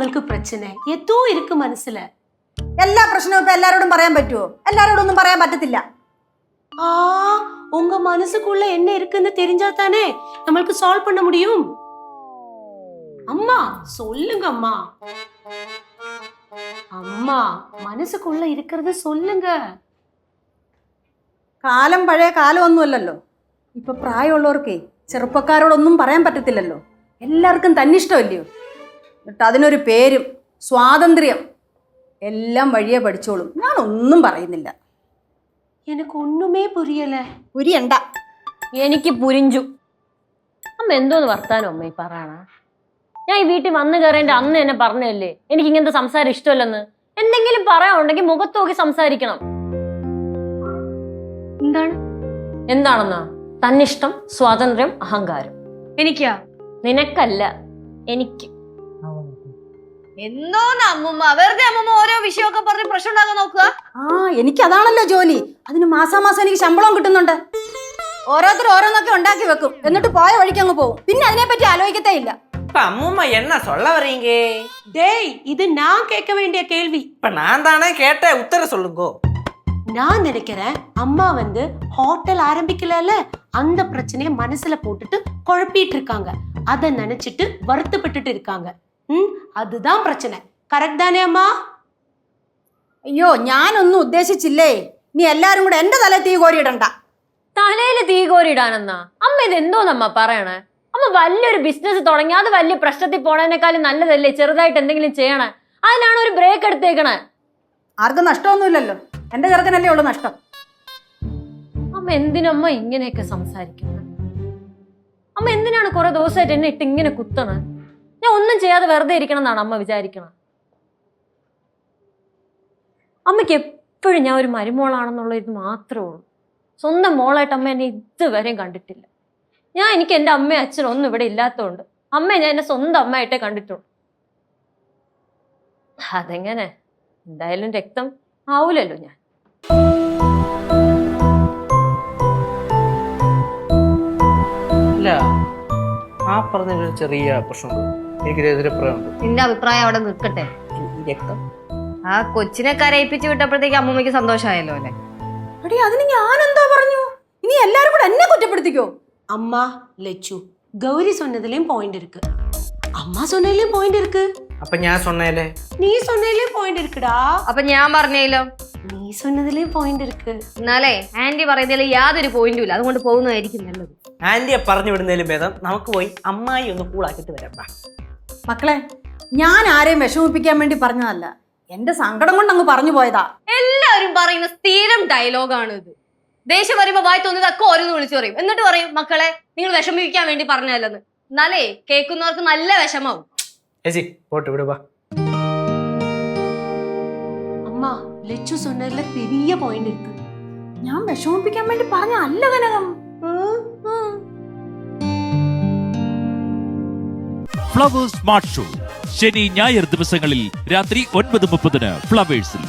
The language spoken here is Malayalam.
உங்களுக்கு பிரச்சனை ஏதோ இருக்கு மனசுல എല്ലാ പ്രശ്നവും ഇപ്പൊ എല്ലാരോടും പറയാൻ പറ്റുമോ എല്ലാരോടും ഒന്നും പറയാൻ പറ്റത്തില്ല ஆ உங்க மனசுக்குள்ள என்ன இருக்குன்னு தெரிஞ்சா தானே நம்மளுக்கு சால்வ் பண்ண முடியும் அம்மா சொல்லுங்க அம்மா அம்மா மனசுக்குள்ள இருக்கிறது சொல்லுங்க കാലം പഴയ കാലമൊന്നുമല്ലല്ലോ ഇപ്പൊ പ്രായമുള്ളവർക്കേ ചെറുപ്പക്കാരോടൊന്നും പറയാൻ പറ്റത്തില്ലല്ലോ എല്ലാവർക്കും തന്നിഷ്ടമല്ലയോ എന്നിട്ട് അതിനൊരു പേരും സ്വാതന്ത്ര്യം എല്ലാം വഴിയെ പഠിച്ചോളും. ഞാൻ ഒന്നും പറയുന്നില്ല. എനിക്ക് ഒന്നുമേ പുരിയല്ലേ? പുരിയണ്ട. എനിക്ക് പുരിഞ്ചു. അമ്മ എന്തോന്ന് വർത്താനോ അമ്മ ഈ പറയണ? ഞാൻ ഈ വീട്ടിൽ വന്നു കയറേണ്ട അന്ന് എന്നെ പറഞ്ഞല്ലേ എനിക്ക് ഇങ്ങനത്തെ സംസാരം ഇഷ്ടമല്ലെന്ന്. എന്തെങ്കിലും പറയാനുണ്ടെങ്കിൽ മുഖത്ത് നോക്കി സംസാരിക്കണം. എന്താണ്? എന്താണെന്നാ? തന്നിഷ്ടം സ്വാതന്ത്ര്യം അഹങ്കാരം. എനിക്കാ? നിനക്കല്ല എനിക്ക്. എന്തോന്ന് അമ്മുമ്മ വെറുതെ അമ്മുമ്മ ഓരോ വിഷയമൊക്കെ പറഞ്ഞ് പ്രശ്നം ഉണ്ടാക്കാൻ നോക്കുക ആ എനിക്കതാണല്ലോ ജോലി അതിന് മാസാമാസം എനിക്ക് ശമ്പളം കിട്ടുന്നുണ്ട് ഓരോരുത്തർ ഓരോന്നൊക്കെ ഉണ്ടാക്കി വെക്കും എന്നിട്ട് പോയ വഴിക്ക് അങ്ങ് പോകും പിന്നെ അതിനെപ്പറ്റി ആലോചിക്കത്തേ ഇല്ല இப்ப அம்மும்மா என்ன சொல்ல வர்றீங்க டேய் இது நான் கேட்க வேண்டிய கேள்வி இப்ப நான் தானே கேட்டேன் உத்தர சொல்லுங்கோ நான் நினைக்கிறேன் அம்மா வந்து ஹோட்டல் ஆரம்பிக்கலல அந்த பிரச்சனைய மனசுல போட்டுட்டு குழப்பிட்டு இருக்காங்க அதை நினைச்சிட்டு வருத்தப்பட்டுட்டு இருக்காங்க ம் அதுதான் பிரச்சனை கரெக்ட் தானே அம்மா അയ്യോ ഞാനൊന്നും ഉദ്ദേശിച്ചില്ലേ നീ എല്ലാരും കൂടെ എന്റെ തല തീ കോരിയിടണ്ട തലയിൽ തീ കോരിയിടാനെന്നാ അമ്മ ഇത് എന്തോന്നമ്മ പറയണേ അമ്മ വലിയൊരു ബിസിനസ് തുടങ്ങി അത് വലിയ പ്രശ്നത്തിൽ പോണതിനേക്കാളും നല്ലതല്ലേ ചെറുതായിട്ട് എന്തെങ്കിലും ചെയ്യണേ അതിനാണ് ഒരു ബ്രേക്ക് എടുത്തേക്കണേ ആർക്കും നഷ്ടമൊന്നുമില്ലല്ലോ എന്റെ ചെറുക്കനല്ലേ ഉള്ളു നഷ്ടം അമ്മ എന്തിനമ്മ ഇങ്ങനെയൊക്കെ സംസാരിക്കുന്നത് അമ്മ എന്തിനാണ് കുറെ ദിവസമായിട്ട് എന്നെ ഇട്ട് ഇങ്ങനെ കുത്തണ ഞാൻ ഒന്നും ചെയ്യാതെ വെറുതെ ഇരിക്കണം എന്നാണ് അമ്മ വിചാരിക്കണം അമ്മയ്ക്ക് എപ്പോഴും ഞാൻ ഒരു മരുമോളാണെന്നുള്ള ഇത് മാത്രമേ ഉള്ളൂ. സ്വന്തം മോളായിട്ട് അമ്മ എന്നെ ഇതുവരെയും കണ്ടിട്ടില്ല. ഞാൻ എനിക്ക് എന്റെ അമ്മയും അച്ഛനും ഒന്നും ഇവിടെ ഇല്ലാത്തതുകൊണ്ട് അമ്മ ഞാൻ എന്നെ സ്വന്തം അമ്മയായിട്ടേ കണ്ടിട്ടുള്ളൂ. അതെങ്ങനെ? എന്തായാലും രക്തം ആവൂലല്ലോ ഞാൻ. പറഞ്ഞൊരു ചെറിയ പ്രശ്നമുണ്ട് എനിക്കൊരു എതിരഭിപ്രായമുണ്ട് നിന്റെ അഭിപ്രായം അവിടെ നിൽക്കട്ടെ ഈ രക്തം ആ കൊച്ചിനെ കരയിപ്പിച്ച് വിട്ടപ്പോഴത്തേക്ക് അമ്മൂമ്മയ്ക്ക് സന്തോഷമായല്ലോ അല്ലേ എടി അതിന് ഞാനെന്തോ പറഞ്ഞു ഇനി എല്ലാരും കൂടെ എന്നെ കുറ്റപ്പെടുത്തിക്കോ அம்மா லெச்சு கௌரி சொன்னதுலயும் பாயிண்ட் இருக்கு அம்மா சொன்னதுலயும் பாயிண்ட் இருக்கு അപ്പൊ ഞാൻ சொன்னேலே நீ சொன்னதுலயும் பாயிண்ட் இருக்குடா അപ്പൊ ഞാൻ പറഞ്ഞല്ലോ நீ சொன்னதுலயும் பாயிண்ட் இருக்கு എന്നാലേ ആന്റി പറയുന്നതിൽ യാതൊരു പോയിന്റും ഇല്ല അതുകൊണ്ട് പോകുന്നതായിരിക്കും നല്ലത് ആന്റിയെ പറഞ്ഞു വിടുന്നതിലും ഭേദം നമുക്ക് പോയി അമ്മായി ഒന്ന് കൂളാക്കിട്ട് വരാം വാ. മക്കളെ ഞാൻ ആരെയും വിഷമിപ്പിക്കാൻ വേണ്ടി പറഞ്ഞതല്ല എന്റെ സങ്കടം കൊണ്ട് അങ്ങ് പറഞ്ഞു പോയതാ എല്ലാവരും പറയുന്ന സ്ഥിരം ഡയലോഗാണ് ഇത് ദേഷ്യം വരുമ്പോ വായി തോന്നിയതൊക്കെ ഓരോന്ന് വിളിച്ചു പറയും എന്നിട്ട് പറയും മക്കളെ നിങ്ങൾ വിഷമിപ്പിക്കാൻ വേണ്ടി പറഞ്ഞതല്ലെന്ന് എന്നാലേ കേൾക്കുന്നവർക്ക് നല്ല വിഷമാവും ചേച്ചി പോട്ട് വിടുവാ அம்மா லெச்சு சொன்னதுல பெரிய பாயிண்ட் இருக்கு ഞാൻ വിഷമിപ്പിക്കാൻ വേണ്ടി പറഞ്ഞ അല്ല കനകം ഫ്ലവേഴ്സ് സ്മാർട്ട് ഷോ ശനി ഞായർ ദിവസങ്ങളിൽ രാത്രി ഒൻപത് മുപ്പതിന് ഫ്ലവേഴ്സിൽ